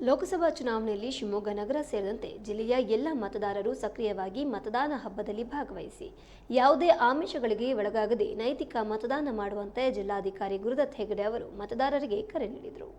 ಲೋಕಸಭಾ ಚುನಾವಣೆಯಲ್ಲಿ ಶಿವಮೊಗ್ಗ ನಗರ ಸೇರಿದಂತೆ ಜಿಲ್ಲೆಯ ಎಲ್ಲ ಮತದಾರರು ಸಕ್ರಿಯವಾಗಿ ಮತದಾನ ಹಬ್ಬದಲ್ಲಿ ಭಾಗವಹಿಸಿ, ಯಾವುದೇ ಆಮಿಷಗಳಿಗೆ ಒಳಗಾಗದೆ ನೈತಿಕ ಮತದಾನ ಮಾಡುವಂತೆ ಜಿಲ್ಲಾಧಿಕಾರಿ ಗುರುದತ್ ಹೆಗಡೆ ಅವರು ಮತದಾರರಿಗೆ ಕರೆ ನೀಡಿದರು.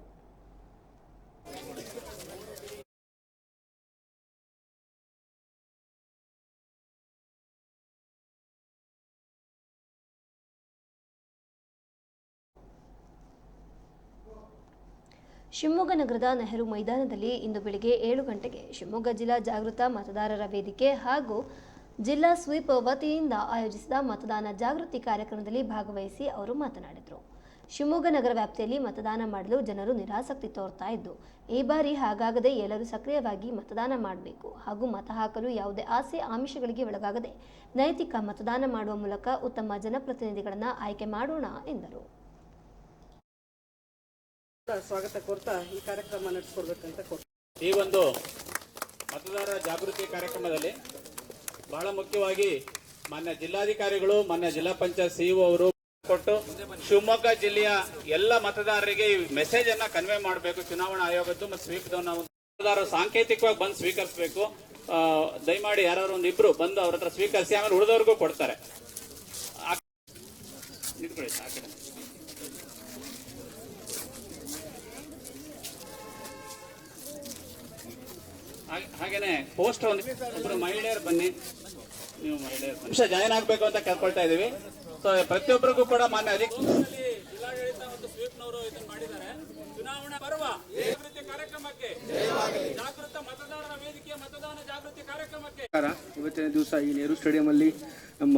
ಶಿವಮೊಗ್ಗ ನಗರದ ನೆಹರು ಮೈದಾನದಲ್ಲಿ ಇಂದು ಬೆಳಗ್ಗೆ ಏಳು ಗಂಟೆಗೆ ಶಿವಮೊಗ್ಗ ಜಿಲ್ಲಾ ಜಾಗೃತ ಮತದಾರರ ವೇದಿಕೆ ಹಾಗೂ ಜಿಲ್ಲಾ ಸ್ವೀಪ್ ವತಿಯಿಂದ ಆಯೋಜಿಸಿದ ಮತದಾನ ಜಾಗೃತಿ ಕಾರ್ಯಕ್ರಮದಲ್ಲಿ ಭಾಗವಹಿಸಿ ಅವರು ಮಾತನಾಡಿದರು. ಶಿವಮೊಗ್ಗ ನಗರ ವ್ಯಾಪ್ತಿಯಲ್ಲಿ ಮತದಾನ ಮಾಡಲು ಜನರು ನಿರಾಸಕ್ತಿ ತೋರ್ತಾ ಇದ್ದು, ಈ ಬಾರಿ ಹಾಗಾಗದೆ ಎಲ್ಲರೂ ಸಕ್ರಿಯವಾಗಿ ಮತದಾನ ಮಾಡಬೇಕು ಹಾಗೂ ಮತ ಹಾಕಲು ಯಾವುದೇ ಆಸೆ ಆಮಿಷಗಳಿಗೆ ಒಳಗಾಗದೆ ನೈತಿಕ ಮತದಾನ ಮಾಡುವ ಮೂಲಕ ಉತ್ತಮ ಜನಪ್ರತಿನಿಧಿಗಳನ್ನು ಆಯ್ಕೆ ಮಾಡೋಣ ಎಂದರು. ಸ್ವಾಗತ ಕೋರ್ತಾ ಈ ಕಾರ್ಯಕ್ರಮ ನಡೆಸ್ಕೊಡ್ಬೇಕಂತ ಕೋರ್ತಾ ಈ ಒಂದು ಮತದಾರ ಜಾಗೃತಿ ಕಾರ್ಯಕ್ರಮದಲ್ಲಿ ಬಹಳ ಮುಖ್ಯವಾಗಿ ಮಾನ್ಯ ಜಿಲ್ಲಾಧಿಕಾರಿಗಳು, ಮಾನ್ಯ ಜಿಲ್ಲಾ ಪಂಚಾಯತ್ ಸಿಇಒ ಅವರು ಕೊಟ್ಟು ಶಿವಮೊಗ್ಗ ಜಿಲ್ಲೆಯ ಎಲ್ಲ ಮತದಾರರಿಗೆ ಈ ಮೆಸೇಜ್ ಅನ್ನ ಕನ್ವೆ ಮಾಡಬೇಕು. ಚುನಾವಣಾ ಆಯೋಗದ್ದು ಮತ್ತು ಸ್ವೀಕೃತವನ್ನ ಮತದಾರರು ಸಾಂಕೇತಿಕವಾಗಿ ಬಂದು ಸ್ವೀಕರಿಸಬೇಕು. ದಯಮಾಡಿ ಯಾರು ಒಂದು ಇಬ್ರು ಬಂದು ಅವ್ರ ಹತ್ರ ಸ್ವೀಕರಿಸಿ, ಆಮೇಲೆ ಉಳಿದವ್ರಿಗೂ ಕೊಡ್ತಾರೆ. ಹಾಗೇನೆ ಪೋಸ್ಟ್ ಒಂದು ಒಬ್ಬರು ಮಹಿಳೆಯರು ಬನ್ನಿ. ನೀವು ಮಹಿಳೆಯರು ನಿಮಿಷ ಜಾಯಿನ್ ಆಗ್ಬೇಕು ಅಂತ ಕೇಳ್ಕೊಳ್ತಾ ಇದೀವಿ ಸೊ ಪ್ರತಿಯೊಬ್ಬರಿಗೂ ಕೂಡ ಮಾನ್ಯ ಅಧಿಕ ಜಿಲ್ಲಾಡಳಿತ ಮತ್ತು ಸ್ವೀಪ್ನವರು ಇದನ್ನ ಮಾಡಿದ್ದಾರೆ. ಚುನಾವಣಾ ಪರ್ವ ಜಾಗೃತಿ ಕಾರ್ಯಕ್ರಮಕ್ಕೆ ಜಾಗೃತ ಮತದಾರರ ವೇದಿಕೆ ಮತದಾನ ಜಾಗೃತಿ ಕಾರ್ಯಕ್ರಮಕ್ಕೆ ಇವತ್ತಿನ ದಿವಸ ಈ ನೆಹರು ಸ್ಟೇಡಿಯಂಲ್ಲಿ ನಮ್ಮ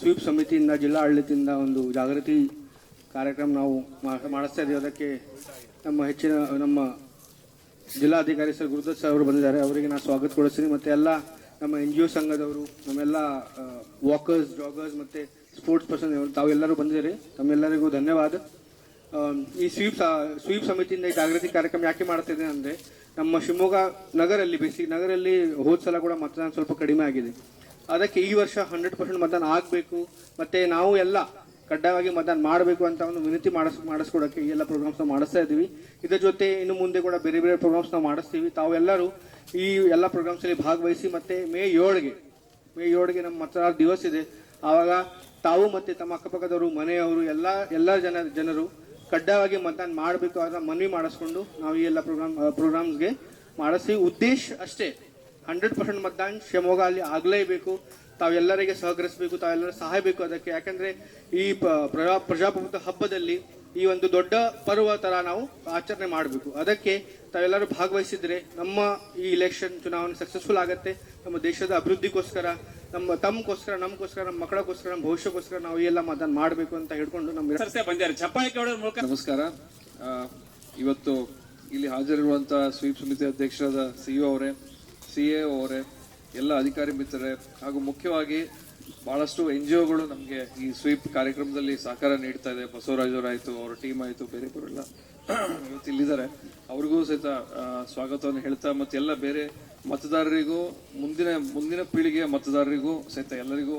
ಸ್ವೀಪ್ ಸಮಿತಿಯಿಂದ ಜಿಲ್ಲಾ ಆಡಳಿತದಿಂದ ಒಂದು ಜಾಗೃತಿ ಕಾರ್ಯಕ್ರಮ ನಾವು ಮಾಡಿಸ್ತಾ ಇದ್ದೀವಿ. ಅದಕ್ಕೆ ನಮ್ಮ ಹೆಚ್ಚಿನ ನಮ್ಮ ಜಿಲ್ಲಾಧಿಕಾರಿ ಸರ್ ಗುರುದತ್ ಸರ್ ಅವರು ಬಂದಿದ್ದಾರೆ. ಅವರಿಗೆ ನಾನು ಸ್ವಾಗತ ಕೊಡಿಸ್ತೀನಿ. ಮತ್ತೆ ಎಲ್ಲ ನಮ್ಮ ಎನ್ ಜಿ ಒ ಸಂಘದವರು, ನಮ್ಮೆಲ್ಲ ವಾಕರ್ಸ್ ಜಾಗರ್ಸ್ ಮತ್ತು ಸ್ಪೋರ್ಟ್ಸ್ ಪರ್ಸನ್ ತಾವೆಲ್ಲರೂ ಬಂದಿದ್ದೀರಿ. ತಮ್ಮೆಲ್ಲರಿಗೂ ಧನ್ಯವಾದ. ಈ ಸ್ವೀಪ್ ಸ್ವೀಪ್ ಸಮಿತಿಯಿಂದ ಈ ಜಾಗೃತಿ ಕಾರ್ಯಕ್ರಮ ಯಾಕೆ ಮಾಡ್ತಿದೆ ಅಂದರೆ, ನಮ್ಮ ಶಿವಮೊಗ್ಗ ನಗರಲ್ಲಿ, ಬೇಸಿ ನಗರಲ್ಲಿ ಹೋದ ಸಲ ಕೂಡ ಮತದಾನ ಸ್ವಲ್ಪ ಕಡಿಮೆ ಆಗಿದೆ. ಅದಕ್ಕೆ ಈ ವರ್ಷ ಹಂಡ್ರೆಡ್ ಪರ್ಸೆಂಟ್ ಮತದಾನ ಆಗಬೇಕು. ಮತ್ತು ನಾವು ಎಲ್ಲ ಕಡ್ಡಾಯವಾಗಿ ಮತದಾನ ಮಾಡಬೇಕು ಅಂತ ಒಂದು ವಿನಂತಿ ಮಾಡಿಸ್, ಮಾಡಿಸ್ಕೊಡೋಕ್ಕೆ ಈ ಎಲ್ಲ ಪ್ರೋಗ್ರಾಮ್ಸ್ ನಾವು ಮಾಡಿಸ್ತಾ ಇದ್ದೀವಿ. ಇದರ ಜೊತೆ ಇನ್ನು ಮುಂದೆ ಕೂಡ ಬೇರೆ ಬೇರೆ ಪ್ರೋಗ್ರಾಮ್ಸ್ ನಾವು ಮಾಡಿಸ್ತೀವಿ. ತಾವೆಲ್ಲರೂ ಈ ಎಲ್ಲ ಪ್ರೋಗ್ರಾಮ್ಸಲ್ಲಿ ಭಾಗವಹಿಸಿ ಮತ್ತು ಮೇ ಏಳಿಗೆ ಮೇ ಏಳಿಗೆ ನಮ್ಮ ಮತದಾರ ದಿವಸ ಇದೆ. ಆವಾಗ ತಾವು ಮತ್ತು ತಮ್ಮ ಅಕ್ಕಪಕ್ಕದವರು, ಮನೆಯವರು, ಎಲ್ಲ ಎಲ್ಲ ಜನ, ಜನರು ಕಡ್ಡಾಯವಾಗಿ ಮತದಾನ ಮಾಡಬೇಕು ಅದನ್ನ ಮನವಿ ಮಾಡಿಸ್ಕೊಂಡು ನಾವು ಈ ಎಲ್ಲ ಪ್ರೋಗ್ರಾಮ್ ಪ್ರೋಗ್ರಾಮ್ಸ್ಗೆ ಮಾಡಿಸಿ. ಉದ್ದೇಶ ಅಷ್ಟೇ, ಹಂಡ್ರೆಡ್ ಪರ್ಸೆಂಟ್ ಮತದಾನ ಶಿವಮೊಗ್ಗ ಅಲ್ಲಿ ಆಗಲೇಬೇಕು. ತಾವೆಲ್ಲರಿಗೆ ಸಹಕರಿಸಬೇಕು ತಾವೆಲ್ಲರೂ ಸಹಾಯ ಬೇಕು ಅದಕ್ಕೆ. ಯಾಕಂದ್ರೆ ಈ ಪ- ಪ್ರಜಾ ಪ್ರಜಾಪ್ರಭುತ್ವ ಹಬ್ಬದಲ್ಲಿ ಈ ಒಂದು ದೊಡ್ಡ ಪರ್ವ ತರ ನಾವು ಆಚರಣೆ ಮಾಡಬೇಕು. ಅದಕ್ಕೆ ತಾವೆಲ್ಲರೂ ಭಾಗವಹಿಸಿದ್ರೆ ನಮ್ಮ ಈ ಇಲೆಕ್ಷನ್ ಚುನಾವಣೆ ಸಕ್ಸಸ್ಫುಲ್ ಆಗುತ್ತೆ. ನಮ್ಮ ದೇಶದ ಅಭಿವೃದ್ಧಿಗೋಸ್ಕರ ನಮ್ಮ ತಮ್ಮಗೋಸ್ಕರ ನಮಗೋಸ್ಕರ ನಮ್ಮ ಮಕ್ಕಳಗೋಸ್ಕರ ನಮ್ಮ ಭವಿಷ್ಯಕ್ಕೋಸ್ಕರ ನಾವು ಎಲ್ಲ ಮತದಾನ ಮಾಡಬೇಕು ಅಂತ ಹೇಳ್ಕೊಂಡು ನಮ್ಮ ಸರಸೆ ಬಂದಿದ್ದಾರೆ. ಚಪ್ಪಾಳೆ ಹೊಡೆಯೋದ್ರ ಮೂಲಕ ನಮಸ್ಕಾರ. ಇವತ್ತು ಇಲ್ಲಿ ಹಾಜರಿರುವಂತಹ ಸ್ವೀಪ್ ಸಮಿತಿ ಅಧ್ಯಕ್ಷರಾದ ಸಿಇಒ ಅವರೇ ಸಿ ಎ ಅವರೇ ಎಲ್ಲ ಅಧಿಕಾರಿ ಮಿತ್ರರೇ, ಹಾಗೂ ಮುಖ್ಯವಾಗಿ ಬಹಳಷ್ಟು ಎನ್ ಜಿ ಒಗಳು ನಮಗೆ ಈ ಸ್ವೀಪ್ ಕಾರ್ಯಕ್ರಮದಲ್ಲಿ ಸಹಕಾರ ನೀಡ್ತಾ ಇದೆ. ಬಸವರಾಜ್ ಅವರಾಯಿತು, ಅವರ ಟೀಮ್ ಆಯಿತು, ಬೇರೆ ಬೇರೆಲ್ಲ ಇವತ್ತು ಇಲ್ಲಿದ್ದಾರೆ. ಅವ್ರಿಗೂ ಸಹಿತ ಸ್ವಾಗತವನ್ನು ಹೇಳ್ತಾ, ಮತ್ತು ಎಲ್ಲ ಬೇರೆ ಮತದಾರರಿಗೂ, ಮುಂದಿನ ಮುಂದಿನ ಪೀಳಿಗೆಯ ಮತದಾರರಿಗೂ ಸಹಿತ ಎಲ್ಲರಿಗೂ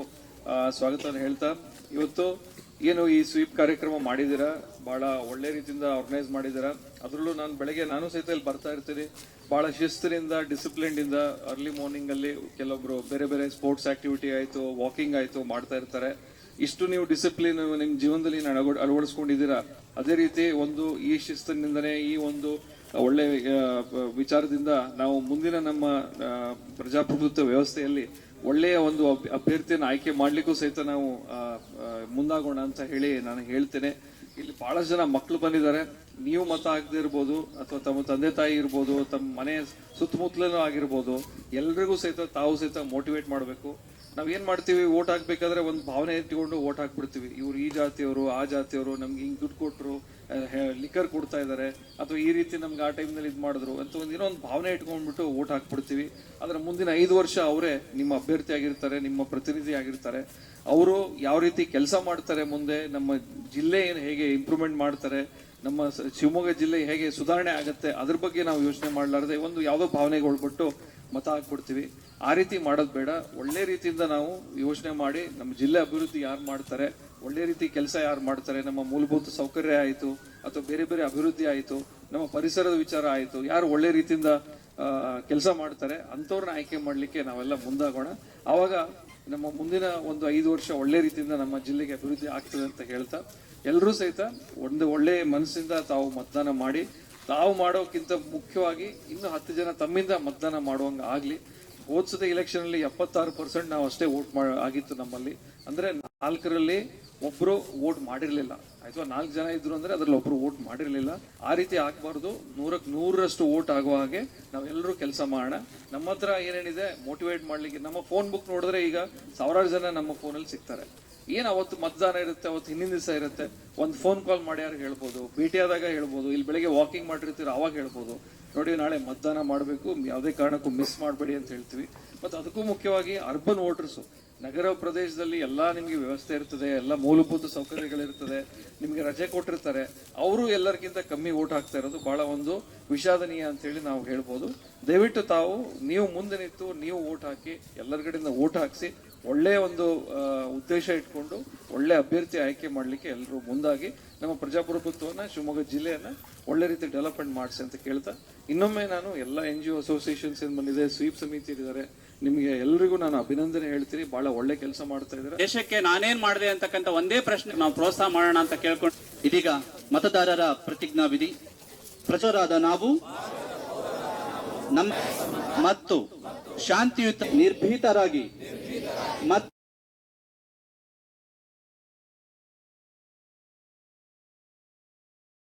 ಸ್ವಾಗತವನ್ನು ಹೇಳ್ತಾ, ಇವತ್ತು ಏನು ಈ ಸ್ವೀಪ್ ಕಾರ್ಯಕ್ರಮ ಮಾಡಿದ್ದೀರಾ? ಭಾಳ ಒಳ್ಳೆ ರೀತಿಯಿಂದ ಆರ್ಗನೈಸ್ ಮಾಡಿದ್ದೀರಾ? ಅದರಲ್ಲೂ ನಾನು ಬೆಳಗ್ಗೆ, ನಾನು ಸಹಿತ ಇಲ್ಲಿ ಬರ್ತಾ ಇರ್ತೀನಿ. ಬಹಳ ಶಿಸ್ತಿನಿಂದ ಡಿಸಿಪ್ಲಿನ್ ಇಂದ ಅರ್ಲಿ ಮಾರ್ನಿಂಗ್ ಅಲ್ಲಿ ಕೆಲವೊಬ್ರು ಬೇರೆ ಬೇರೆ ಸ್ಪೋರ್ಟ್ಸ್ ಆಕ್ಟಿವಿಟಿ ಆಯ್ತು ವಾಕಿಂಗ್ ಆಯ್ತು ಮಾಡ್ತಾ ಇರ್ತಾರೆ. ಇಷ್ಟು ನೀವು ಡಿಸಿಪ್ಲಿನ್ ನಿಮ್ ಜೀವನದಲ್ಲಿ ಅಳವಡಿಸ್ಕೊಂಡಿದ್ದೀರಾ? ಅದೇ ರೀತಿ ಒಂದು ಈ ಶಿಸ್ತಿನಿಂದನೇ ಈ ಒಂದು ಒಳ್ಳೆ ವಿಚಾರದಿಂದ ನಾವು ಮುಂದಿನ ನಮ್ಮ ಪ್ರಜಾಪ್ರಭುತ್ವ ವ್ಯವಸ್ಥೆಯಲ್ಲಿ ಒಳ್ಳೆಯ ಒಂದು ಅಭ್- ಅಭ್ಯರ್ಥಿಯನ್ನು ಆಯ್ಕೆ ಮಾಡಲಿಕ್ಕೂ ಸಹಿತ ನಾವು ಮುಂದಾಗೋಣ ಅಂತ ಹೇಳಿ ನಾನು ಹೇಳ್ತೇನೆ. ಇಲ್ಲಿ ಬಹಳಷ್ಟು ಜನ ಮಕ್ಕಳು ಬಂದಿದ್ದಾರೆ. ನೀವು ಮತ ಆಗದೇ ಇರ್ಬೋದು, ಅಥವಾ ತಮ್ಮ ತಂದೆ ತಾಯಿ ಇರ್ಬೋದು, ತಮ್ಮ ಮನೆ ಸುತ್ತಮುತ್ತಲೂ ಆಗಿರ್ಬೋದು, ಎಲ್ರಿಗೂ ಸಹಿತ ತಾವು ಸಹಿತ ಮೋಟಿವೇಟ್ ಮಾಡಬೇಕು. ನಾವ್ ಏನ್ ಮಾಡ್ತೀವಿ? ಓಟ್ ಹಾಕ್ಬೇಕಾದ್ರೆ ಒಂದು ಭಾವನೆ ಇಟ್ಕೊಂಡು ಓಟ್ ಹಾಕ್ಬಿಡ್ತೀವಿ. ಇವ್ರು ಈ ಜಾತಿಯವರು, ಆ ಜಾತಿಯವರು, ನಮ್ಗೆ ಹಿಂಗ್ ದುಡ್ಡು ಕೊಟ್ರು ಲಿಕ್ಕರ್ ಕೊಡ್ತಾ ಇದ್ದಾರೆ ಅಥವಾ ಈ ರೀತಿ ನಮ್ಗೆ ಆ ಟೈಮ್ನಲ್ಲಿ ಇದು ಮಾಡಿದ್ರು ಅಂತ ಒಂದು ಏನೋ ಒಂದು ಭಾವನೆ ಇಟ್ಕೊಂಡ್ಬಿಟ್ಟು ಓಟ್ ಹಾಕ್ಬಿಡ್ತೀವಿ. ಆದ್ರೆ ಮುಂದಿನ ಐದು ವರ್ಷ ಅವರೇ ನಿಮ್ಮ ಅಭ್ಯರ್ಥಿ ಆಗಿರ್ತಾರೆ, ನಿಮ್ಮ ಪ್ರತಿನಿಧಿ ಆಗಿರ್ತಾರೆ. ಅವರು ಯಾವ ರೀತಿ ಕೆಲಸ ಮಾಡ್ತಾರೆ ಮುಂದೆ, ನಮ್ಮ ಜಿಲ್ಲೆ ಏನು ಹೇಗೆ ಇಂಪ್ರೂವ್ಮೆಂಟ್ ಮಾಡ್ತಾರೆ, ನಮ್ಮ ಶಿವಮೊಗ್ಗ ಜಿಲ್ಲೆ ಹೇಗೆ ಸುಧಾರಣೆ ಆಗುತ್ತೆ, ಅದ್ರ ಬಗ್ಗೆ ನಾವು ಯೋಚನೆ ಮಾಡಲಾರದೆ ಒಂದು ಯಾವುದೋ ಭಾವನೆಗೆ ಒಳಪಟ್ಟು ಮತ ಹಾಕ್ಬಿಡ್ತೀವಿ. ಆ ರೀತಿ ಮಾಡೋದು ಬೇಡ. ಒಳ್ಳೆ ರೀತಿಯಿಂದ ನಾವು ಯೋಚನೆ ಮಾಡಿ ನಮ್ಮ ಜಿಲ್ಲೆ ಅಭಿವೃದ್ಧಿ ಯಾರು ಮಾಡ್ತಾರೆ, ಒಳ್ಳೆ ರೀತಿ ಕೆಲಸ ಯಾರು ಮಾಡ್ತಾರೆ, ನಮ್ಮ ಮೂಲಭೂತ ಸೌಕರ್ಯ ಆಯಿತು ಅಥವಾ ಬೇರೆ ಬೇರೆ ಅಭಿವೃದ್ಧಿ ಆಯಿತು, ನಮ್ಮ ಪರಿಸರದ ವಿಚಾರ ಆಯಿತು, ಯಾರು ಒಳ್ಳೆ ರೀತಿಯಿಂದ ಕೆಲಸ ಮಾಡ್ತಾರೆ ಅಂಥವ್ರನ್ನ ಆಯ್ಕೆ ಮಾಡಲಿಕ್ಕೆ ನಾವೆಲ್ಲ ಮುಂದಾಗೋಣ. ಆವಾಗ ನಮ್ಮ ಮುಂದಿನ ಒಂದು ಐದು ವರ್ಷ ಒಳ್ಳೆ ರೀತಿಯಿಂದ ನಮ್ಮ ಜಿಲ್ಲೆಗೆ ಅಭಿವೃದ್ಧಿ ಆಗ್ತದೆ ಅಂತ ಹೇಳ್ತಾ ಎಲ್ಲರೂ ಸಹಿತ ಒಂದು ಒಳ್ಳೆ ಮನಸ್ಸಿಂದ ತಾವು ಮತದಾನ ಮಾಡಿ, ತಾವು ಮಾಡೋಕ್ಕಿಂತ ಮುಖ್ಯವಾಗಿ ಇನ್ನು ಹತ್ತು ಜನ ತಮ್ಮಿಂದ ಮತದಾನ ಮಾಡುವಂಗೆ ಆಗಲಿ. ಹೋದ್ಸದ ಇಲೆಕ್ಷನ್ ಅಲ್ಲಿ ಎಪ್ಪತ್ತಾರು ಪರ್ಸೆಂಟ್ ನಾವು ಅಷ್ಟೇ ವೋಟ್ ಮಾಡ ಆಗಿತ್ತು ನಮ್ಮಲ್ಲಿ. ಅಂದ್ರೆ ನಾಲ್ಕರಲ್ಲಿ ಒಬ್ರು ವೋಟ್ ಮಾಡಿರಲಿಲ್ಲ. ಆಯ್ತು, ನಾಲ್ಕು ಜನ ಇದ್ರು ಅಂದ್ರೆ ಅದ್ರಲ್ಲಿ ಒಬ್ರು ವೋಟ್ ಮಾಡಿರಲಿಲ್ಲ. ಆ ರೀತಿ ಆಗಬಾರ್ದು. ನೂರಕ್ಕೆ ನೂರರಷ್ಟು ವೋಟ್ ಆಗುವ ಹಾಗೆ ನಾವೆಲ್ಲರೂ ಕೆಲಸ ಮಾಡೋಣ. ನಮ್ಮ ಹತ್ರ ಏನೇನಿದೆ ಮೋಟಿವೇಟ್ ಮಾಡ್ಲಿಕ್ಕೆ. ನಮ್ಮ ಫೋನ್ ಬುಕ್ ನೋಡಿದ್ರೆ ಈಗ ಸಾವಿರಾರು ಜನ ನಮ್ಮ ಫೋನಲ್ಲಿ ಸಿಗ್ತಾರೆ. ಏನ್ ಅವತ್ತು ಮತದಾನ ಇರುತ್ತೆ, ಅವತ್ತು ಹಿಂದಿನ ದಿವಸ ಇರುತ್ತೆ, ಒಂದು ಫೋನ್ ಕಾಲ್ ಮಾಡ್ಯಾರು ಹೇಳ್ಬೋದು ಭೇಟಿ ಆದಾಗ ಹೇಳ್ಬೋದು, ಇಲ್ಲಿ ಬೆಳಿಗ್ಗೆ ವಾಕಿಂಗ್ ಮಾಡಿರ್ತೀರ, ಅವಾಗ ಹೇಳ್ಬೋದು. ನೋಡಿ, ನಾಳೆ ಮತದಾನ ಮಾಡಬೇಕು, ಯಾವುದೇ ಕಾರಣಕ್ಕೂ ಮಿಸ್ ಮಾಡಬೇಡಿ ಅಂತ ಹೇಳ್ತೀವಿ. ಮತ್ತು ಅದಕ್ಕೂ ಮುಖ್ಯವಾಗಿ ಅರ್ಬನ್ ವೋಟರ್ಸು ನಗರ ಪ್ರದೇಶದಲ್ಲಿ ಎಲ್ಲ ನಿಮಗೆ ವ್ಯವಸ್ಥೆ ಇರ್ತದೆ, ಎಲ್ಲ ಮೂಲಭೂತ ಸೌಕರ್ಯಗಳಿರ್ತದೆ, ನಿಮಗೆ ರಜೆ ಕೊಟ್ಟಿರ್ತಾರೆ, ಅವರು ಎಲ್ಲರಿಗಿಂತ ಕಮ್ಮಿ ಓಟ್ ಹಾಕ್ತಾ ಇರೋದು ಬಹಳ ಒಂದು ವಿಷಾದನೀಯ ಅಂತ ಹೇಳಿ ನಾವು ಹೇಳ್ಬೋದು. ದಯವಿಟ್ಟು ತಾವು, ನೀವು ಮುಂದೆ ನಿಂತು, ನೀವು ಓಟ್ ಹಾಕಿ, ಎಲ್ಲರ ಕಡೆಯಿಂದ ಓಟ್ ಹಾಕಿಸಿ ಒಳ್ಳೆಯ ಒಂದು ಉದ್ದೇಶ ಇಟ್ಕೊಂಡು ಒಳ್ಳೆ ಅಭ್ಯರ್ಥಿ ಆಯ್ಕೆ ಮಾಡಲಿಕ್ಕೆ ಎಲ್ಲರೂ ಮುಂದಾಗಿ ನಮ್ಮ ಪ್ರಜಾಪ್ರಭುತ್ವವನ್ನು, ಶಿವಮೊಗ್ಗ ಜಿಲ್ಲೆಯನ್ನು ಒಳ್ಳೆ ರೀತಿ ಡೆವಲಪ್ಮೆಂಟ್ ಮಾಡಿಸಿ ಅಂತ ಕೇಳ್ತಾ, ಇನ್ನೊಮ್ಮೆ ನಾನು ಎಲ್ಲ ಎನ್ ಜಿ ಒ ಅಸೋಸಿಯೇಷನ್ಸ್ ಏನು ಬಂದಿದೆ, ಸ್ವೀಪ್ ಸಮಿತಿ ಇದ್ದಾರೆ ನಿಮಗೆ ಎಲ್ರಿಗೂ ನಾನು ಅಭಿನಂದನೆ ಹೇಳ್ತೀನಿ, ಬಹಳ ಒಳ್ಳೆ ಕೆಲಸ ಮಾಡ್ತಾ ಇದ್ದಾರೆ ದೇಶಕ್ಕೆ ನಾನೇನು ಮಾಡಿದೆ ಅಂತಕ್ಕಂಥ ಒಂದೇ ಪ್ರಶ್ನೆ ನಾವು ಪ್ರೋತ್ಸಾಹ ಮಾಡೋಣ ಅಂತ ಕೇಳ್ಕೊಂಡು, ಇದೀಗ ಮತದಾರರ ಪ್ರತಿಜ್ಞಾ ವಿಧಿ ಪ್ರಚೋರಾದ ನಾವು, ನಮ್ಮ ಮತ್ತು ಶಾಂತಿಯುತ ನಿರ್ಭೀತರಾಗಿ Salamat.